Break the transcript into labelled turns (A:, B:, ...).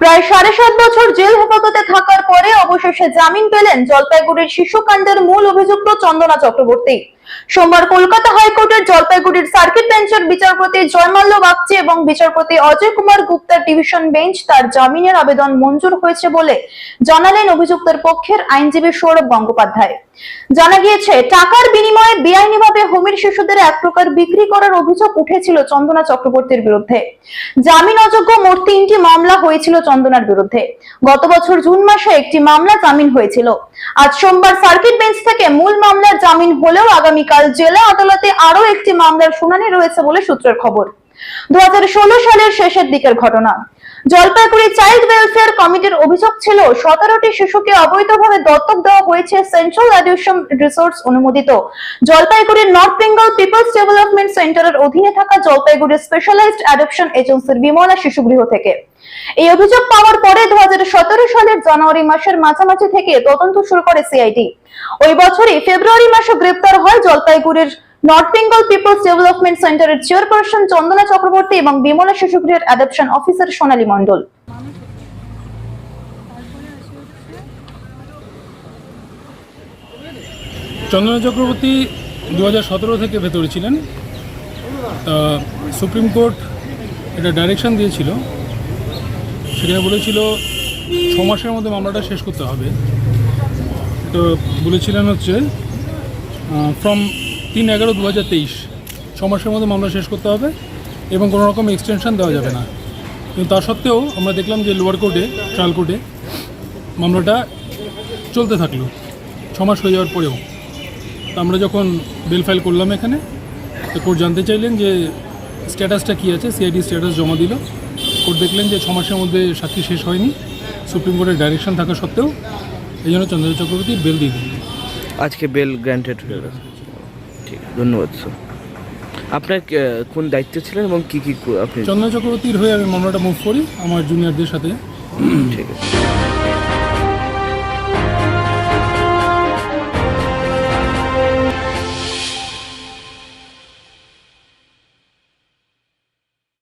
A: প্রায় সাড়ে সাত বছর জেল হেফাজতে থাকার পরে অবশেষে জামিন পেলেন জলপাইগুড়ির শিশুকাণ্ডের মূল অভিযুক্ত চন্দনা চক্রবর্তী। সোমবার কলকাতা হাইকোর্টের জলপাইগুড়ির সার্কিট বেঞ্চের বিচারপতি জয়মাল্য বাগচি এবং বিচারপতি অজয় কুমার গুপ্তার ডিভিশন বেঞ্চ তার জামিনের আবেদন মঞ্জুর হয়েছে বলে জানালেন অভিযুক্তের পক্ষের আইনজীবী সৌরভ গঙ্গোপাধ্যায়। জানা গিয়েছে, টাকার বিনিময়ে বেআইনিভাবে হোমের শিশুদের এক প্রকার বিক্রি করার অভিযোগ উঠেছিল চন্দনা চক্রবর্তীর বিরুদ্ধে। জামিন অযোগ্য মোট তিনটি মামলা হয়েছিল চন্দনার বিরুদ্ধে। গত বছর জুন মাসে একটি মামলা জামিন হয়েছিল। আজ সোমবার সার্কিট বেঞ্চ থেকে মূল মামলার জামিন হলেও আগামীকাল জেলা আদালতে আরও একটি মামলার শুনানি রয়েছে বলে সূত্রের খবর। দু হাজার ষোলো সালের শেষের দিকের ঘটনা। জলপাইগুড়ি চাইল্ড ওয়েলফেয়ার কমিটির অভিযোগ ছিল। সতেরোটি শিশুকে অবৈধভাবে দত্তক দেওয়া হয়েছে সেন্ট্রাল অ্যাডিকশন রিসোর্স অনুমোদিত। জলপাইগুড়ির নর্থ বেঙ্গল পিপলস ডেভেলপমেন্ট সেন্টারের অধীনে থাকা জলপাইগুড়ি স্পেশালাইজড অ্যাডপশন এজেন্সির বিমলা শিশুগৃহ থেকে। এই অভিযোগ পাওয়ার পরে দু সালের জানুয়ারি মাসের মাঝামাঝি থেকে তদন্ত শুরু করে সিআইডি ওই বছরই ফেব্রুয়ারি মাসে গ্রেপ্তার হয় জলপাইগুড়ির নর্থ বেঙ্গল পিপলস ডেভেলপমেন্ট সেন্টারের চেয়ারপারসন চন্দনা চক্রবর্তী এবং বিমলা শিশুগৃহের অ্যাডপশন অফিসার সোনালী মণ্ডল।
B: চন্দনা চক্রবর্তী দু থেকে ভেতরে ছিলেন। তা সুপ্রিম কোর্ট এটা ডাইরেকশান দিয়েছিল। সেখানে বলেছিল, ছ মাসের মধ্যে মামলাটা শেষ করতে হবে। তো বলেছিলেন হচ্ছে ফ্রম তিন এগারো দু হাজার তেইশ, ছ মাসের মধ্যে মামলা শেষ করতে হবে এবং কোনো রকম এক্সটেনশন দেওয়া যাবে না। কিন্তু তা সত্ত্বেও আমরা দেখলাম যে লোয়ার কোর্টে, ট্রায়াল কোর্টে মামলাটা চলতে থাকল, ছ মাস হয়ে যাওয়ার পরেও। আমরা যখন বিল ফাইল করলাম এখানে তো কোর্ট জানতে চাইলেন যে স্ট্যাটাসটা কী আছে সিআইডি স্ট্যাটাস জমা দিল। কোর্ট দেখলেন যে ছ মাসের মধ্যে সাক্ষী শেষ হয়নি। সুপ্রিম কোর্টের ডাইরেকশন থাকা সত্ত্বেও এই জন্য চন্দ্র চক্রবর্তী বেল দিয়ে দিল
C: আজকে বেল গ্র্যান্টেড হয়ে গেছে ঠিক আছে, ধন্যবাদ স্যার আপনার কোন দায়িত্বে ছিলেন এবং কী কী আপনি
B: চন্দ্র চক্রবর্তীর হয়ে আমি মামলাটা মুভ করি আমার জুনিয়রদের সাথে।
C: ঠিক আছে।